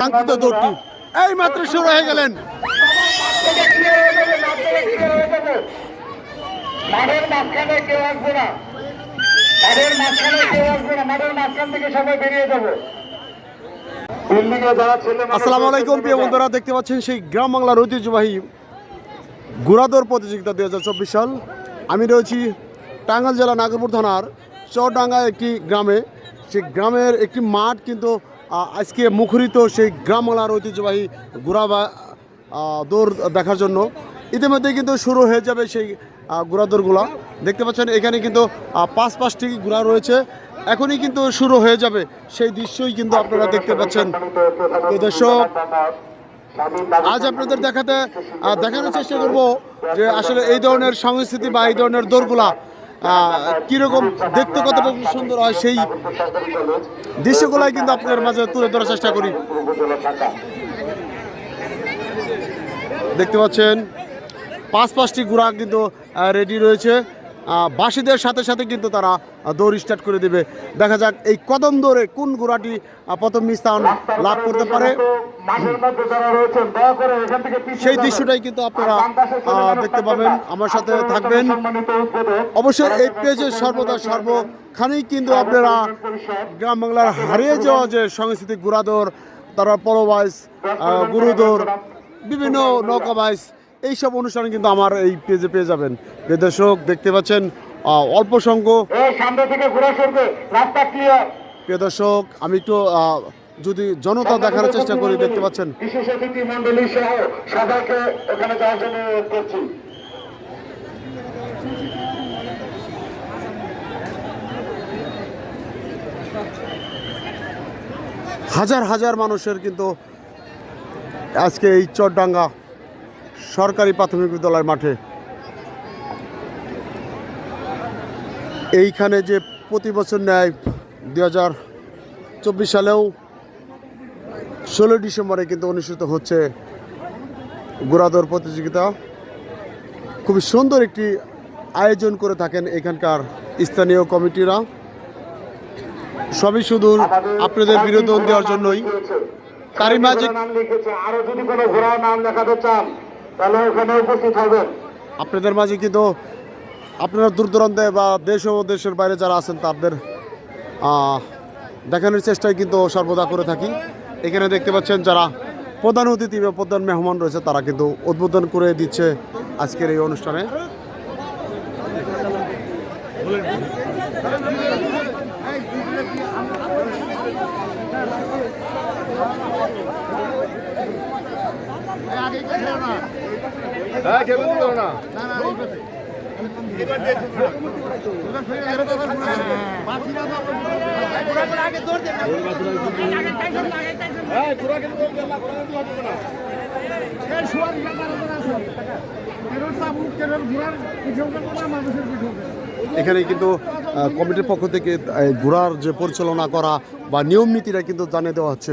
কাঙ্ক্ষিত দৌড়টি এই মাত্র শুরু হয়ে গেলেন। মাঠের মাঝখানে কেউ আসবে না। মাঠের মাঝখানে কেউ আসবে না। মাঠের মাঝখান থেকে সবাই বেরিয়ে যাব। বিল্ডিং এ যারা ছেলে মানুষ আসসালামু আলাইকুম প্রিয় বন্ধুরা দেখতে পাচ্ছেন সেই গ্রাম বাংলার ঐতিহ্যবাহী গুড়াদৌড় প্রতিযোগিতা দুই হাজার চব্বিশ সাল। আমি রয়েছি টাঙ্গাইল জেলা নাগরপুর থানার চরডাঙ্গা একটি গ্রামে। সেই গ্রামের একটি মাঠ কিন্তু আজকে মুখরিত সেই গ্রাম বাংলার ঐতিহ্যবাহী গুড়া বা দৌড় দেখার জন্য। ইতিমধ্যে কিন্তু শুরু হয়ে যাবে সেই আহ, গুড়া দৌড়গুলো। দেখতে পাচ্ছেন এখানে কিন্তু পাঁচ পাঁচটি গুড়া রয়েছে। এখনই কিন্তু শুরু হয়ে যাবে সেই দৃশ্যই কিন্তু আপনারা দেখতে পাচ্ছেন। আজ আপনাদের দেখাতে দেখানোর চেষ্টা করব যে আসলে এই ধরনের সংস্কৃতি বা এই ধরনের দৌড়গুলা কীরকম দেখতে কত সুন্দর হয় সেই দৃশ্যগুলাই কিন্তু আপনাদের মাঝে তুলে ধরার চেষ্টা করি। দেখতে পাচ্ছেন, পাঁচ পাঁচটি গুড়া কিন্তু রেডি রয়েছে। বাসীদের সাথে সাথে কিন্তু তারা দৌড় স্টার্ট করে দেবে। দেখা যাক এই কদম দৌড়ে কোন আহ, প্রথম স্থান লাভ করতে পারে। সেই দৃশ্যটাই কিন্তু আপনারা দেখতে পাবেন। আমার সাথে থাকবেন। অবশ্যই এই পেজে সর্বদা সর্বখানেই কিন্তু আপনারা গ্রাম বাংলার হারিয়ে যাওয়া যে সাংস্কৃতিক গুড়াদৌর তারা পরবাইস গুরুদৌর বিভিন্ন নৌকা বাইস এইসব অনুষ্ঠানে কিন্তু আমার এই পেজে পেয়ে যাবেন। প্রিয় দর্শক দেখতে পাচ্ছেন অল্প সংখ্যক এই সামনে থেকে ঘোরা সরবে রাস্তা ক্লিয়ার প্রিয় দর্শক আমি একটু যদি জনতা দেখার চেষ্টা করি দেখতে পাচ্ছেন। বিশেষ অতিথি মন্ডলী সহ সবাইকে ওখানে যাওয়ার জন্য করছি। হাজার হাজার মানুষের কিন্তু আজকে এই চরডাঙ্গা সরকারি প্রাথমিক বিদ্যালয় মাঠে। এইখানে যে প্রতি বছর ন্যায় দুই হাজার চব্বিশ সালেও ষোলো ডিসেম্বরে কিন্তু অনুষ্ঠিত হচ্ছে গোড়াদৌড় প্রতিযোগিতা। খুবই সুন্দর একটি আয়োজন করে থাকেন এখানকার স্থানীয় কমিটিরা। সবই শুধু আপনাদের বিনোদন দেওয়ার জন্যই। তারই মাঝে- নাম লিখেছে আরও যদি কোনো ঘোড়ার নাম দেখাতে চান তাহলে ওখানে উপস্থিত হবেন। আপনাদের মাঝে কিন্তু আপনারা দূর দূরান্তে বা দেশ ও দেশের বাইরে যারা আছেন তাদের দেখানোর চেষ্টাই কিন্তু সর্বদা করে থাকি। এখানে দেখতে পাচ্ছেন যারা প্রধান অতিথি বা প্রধান মেহমান রয়েছে তারা কিন্তু উদ্বোধন করে দিচ্ছে আজকের এই অনুষ্ঠানে। এখানে কিন্তু কমিটির পক্ষ থেকে ঘোড়ার যে পরিচালনা করা বা নিয়ম নীতিরা কিন্তু জানিয়ে দেওয়া হচ্ছে।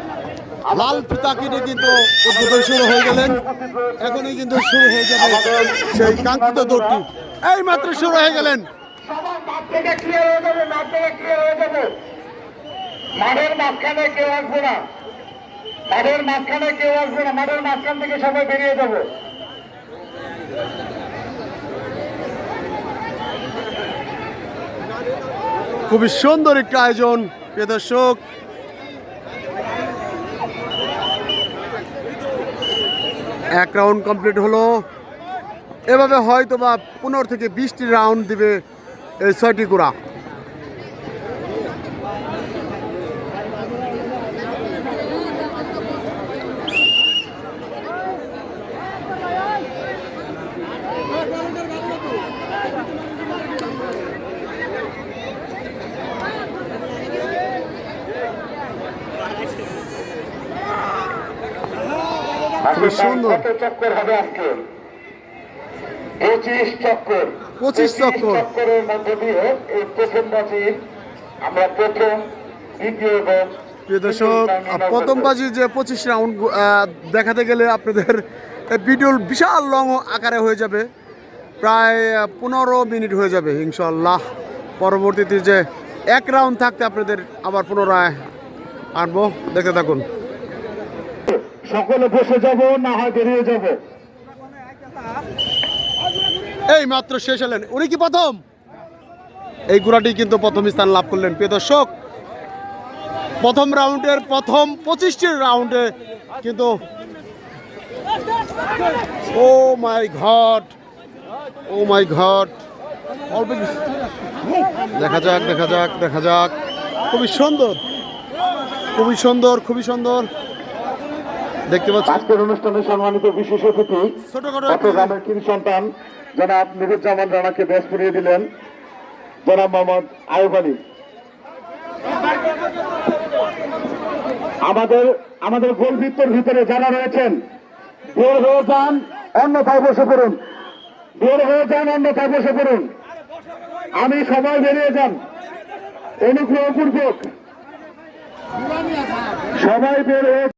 লাল ফিতা কিন্তু উদ্বোধন শুরু হয়ে গেলেন। এখনই কিন্তু শুরু হয়ে যাবে সেই কাঙ্ক্ষিত দৌড়টি। এই মাত্র শুরু হয়ে গেলেন। সবাই মাঠ থেকে ক্লিয়ার যাবে মাঠ থেকে ক্লিয়ার যাবে মাঠের মাঝখানে কেউ আসবে না। মাঠের মাঝখানে কেউ আসবে না। মাঠের মাঝখান থেকে সবাই বেরিয়ে যাবে। খুবই সুন্দর একটি আয়োজন প্রিয় দর্শক। এক রাউন্ড কমপ্লিট হলো। এভাবে হয়তো বা পনেরো থেকে বিশটি রাউন্ড দিবে এই ছয়টি গোড়া। সুন্দর। কত চক্কর হবে আজকে? পঁচিশ চক্কর। 25 চক্করের মধ্য দিয়ে এই প্রথম বাজির আমরা প্রথম দ্বিতীয় এবং প্রিয় দর্শক প্রথম বাজি যে পঁচিশ রাউন্ড দেখাতে গেলে আপনাদের ভিডিওর বিশাল লং আকারে হয়ে যাবে। প্রায় পনেরো মিনিট হয়ে যাবে ইনশাল্লাহ পরবর্তীতে যে এক রাউন্ড থাকতে আপনাদের আবার পুনরায় আনব। দেখতে থাকুন। সকলে বসে যাব, না হয় বেরিয়ে যাব। এই মাত্র শেষ হলেন। উনি কি প্রথম? এই গুড়াটি কিন্তু প্রথম স্থান লাভ করলেন। প্রিয় দর্শক, প্রথম রাউন্ডের প্রথম পঁচিশটি রাউন্ডে কিন্তু ও মাই ঘট ও মাই ঘট দেখা যাক দেখা যাক দেখা যাক। খুবই সুন্দর খুবই সুন্দর খুবই সুন্দর। দেখতে পাচ্ছি আজকের অনুষ্ঠানে সম্মানিত বিশেষ অতিথি চট্টগ্রামের কিং সন্তান জনাব নুরুজ্জামান রানাকে ব্যাস করিয়ে দিলেন জনাব মোহাম্মদ আয়ুব আলী। আমাদের আমাদের গোলবৃত্তর ভিতরে যারা রয়েছেন বের হয়ে যান অন্যথায় বসে পড়ুন। বের হয়ে যান অন্যথায় বসে পড়ুন। আমি সবাই বেরিয়ে যান। অনুগ্রহপূর্বক সবাই বের হয়ে